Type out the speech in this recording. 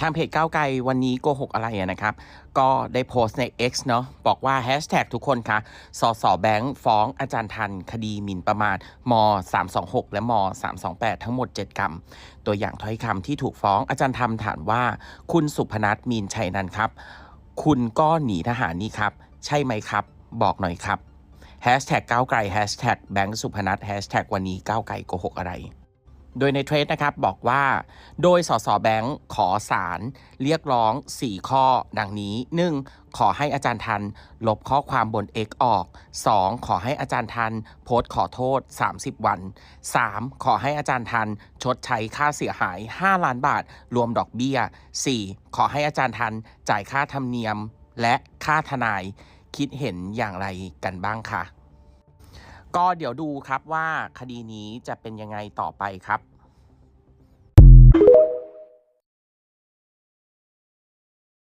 ทางเพจก้าวไกลวันนี้โกหกอะไรนะครับ ก็ได้โพสต์ใน X เนาะบอกว่าแฮชแท็กทุกคนคะสสแบงค์ฟ้องอาจารย์ทัน คดีหมิ่นประมาทม 326 และม 328 ทั้งหมด 7 กรรม ตัวอย่างถ้อยคำที่ถูกฟ้องอาจารย์ทำฐานว่า คุณสุพนัทมีนชัยนันท์ครับ คุณก็หนีทหารนี่ครับ ใช่ไหมครับ บอกหน่อยครับแฮชแท็กก้าวไกลแฮชแท็กแบงค์สุพนัทแฮชแท็กวันนี้ก้าวไกลโกหกอะไร โดยในเทรดนะครับบอกว่า โดยสสแบงค์ขอสารเรียกร้อง 4 ข้อดังนี้ 1. ขอให้อาจารย์ทัน ลบข้อความบน X ออก 2. ขอให้อาจารย์ทัน โพสต์ขอโทษ 30 วัน 3. ขอให้อาจารย์ทัน ชดใช้ค่าเสียหาย 5 ล้านบาท รวมดอกเบี้ย 4. ขอให้อาจารย์ทัน จ่ายค่าธรรมเนียม และค่าทนาย คิดเห็นอย่างไรกันบ้างคะ ก็เดี๋ยวดูครับว่าคดีนี้จะเป็นยังไงต่อไปครับ